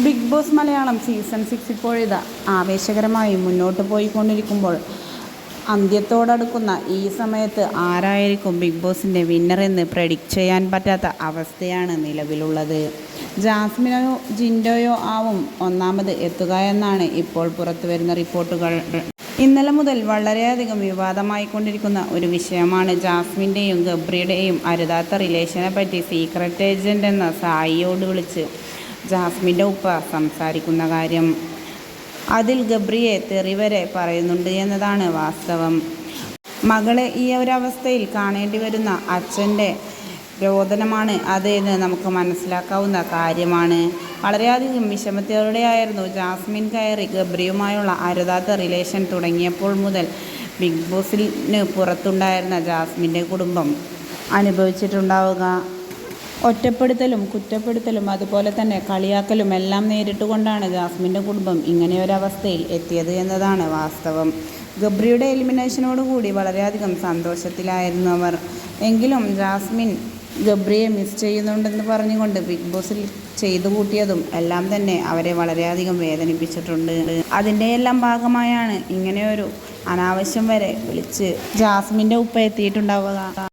Bigg Boss Malayalam season six ഇപ്പോഴിതാ ആവേശകരമായി മുന്നോട്ട് പോയിക്കൊണ്ടിരിക്കുമ്പോൾ അന്ത്യത്തോടടുക്കുന്ന ഈ സമയത്ത് ആരായിരിക്കും ബിഗ് ബോസിന്റെ വിന്നർ എന്ന് പ്രഡിക്റ്റ് ചെയ്യാൻ പറ്റാത്ത അവസ്ഥയാണ് നിലവിലുള്ളത്. ജാസ്മിനോ ജിൻഡോയോ ആവും ഒന്നാമത് എത്തുക എന്നാണ് ഇപ്പോൾ പുറത്തു വരുന്ന റിപ്പോർട്ടുകൾ. ഇന്നലെ മുതൽ വളരെയധികം വിവാദമായിക്കൊണ്ടിരിക്കുന്ന ഒരു വിഷയമാണ് ജാസ്മിന്റെയും ഗബ്രിയുടെയും അരുതാത്ത റിലേഷനെ പറ്റി സീക്രട്ട് ഏജന്റ് എന്ന സായിയോട് വിളിച്ച് ജാസ്മിന്റെ ഉപ്പ സംസാരിക്കുന്ന കാര്യം അതിൽ ഗബ്രിയെ തെറിവരെ പറയുന്നുണ്ട് എന്നതാണ് വാസ്തവം. മകളെ ഈ ഒരവസ്ഥയിൽ കാണേണ്ടി വരുന്ന അച്ഛന്റെ രോദനമാണ് അത് എന്ന് നമുക്ക് മനസ്സിലാക്കാവുന്ന കാര്യമാണ്. വളരെയധികം വിഷമത്തോടെയായിരുന്നു ജാസ്മിൻ കയറി ഗബ്രിയുമായുള്ള അരുതാത്ത റിലേഷൻ തുടങ്ങിയപ്പോൾ മുതൽ ബിഗ് ബോസിന് പുറത്തുണ്ടായിരുന്ന ജാസ്മിന്റെ കുടുംബം അനുഭവിച്ചിട്ടുണ്ടാവുക. ഒറ്റപ്പെടുത്തലും കുറ്റപ്പെടുത്തലും അതുപോലെ തന്നെ കളിയാക്കലും എല്ലാം നേരിട്ടുകൊണ്ടാണ് ജാസ്മിന്റെ കുടുംബം ഇങ്ങനെയൊരവസ്ഥയിൽ എത്തിയത് എന്നതാണ് വാസ്തവം. ഗബ്രിയുടെ എലിമിനേഷനോടുകൂടി വളരെയധികം സന്തോഷത്തിലായിരുന്നു അവർ. എങ്കിലും ജാസ്മിൻ ഗബ്രിയെ മിസ് ചെയ്യുന്നുണ്ടെന്ന് പറഞ്ഞുകൊണ്ട് ബിഗ് ബോസിൽ ചെയ്തു കൂട്ടിയതും എല്ലാം തന്നെ അവരെ വളരെയധികം വേദനിപ്പിച്ചിട്ടുണ്ട്. അതിന്റെ എല്ലാം ഭാഗമായാണ് ഇങ്ങനെയൊരു അനാവശ്യം വരെ വിളിച്ച് ജാസ്മിന്റെ ഉപ്പ എത്തിയിട്ടുണ്ടാവുക.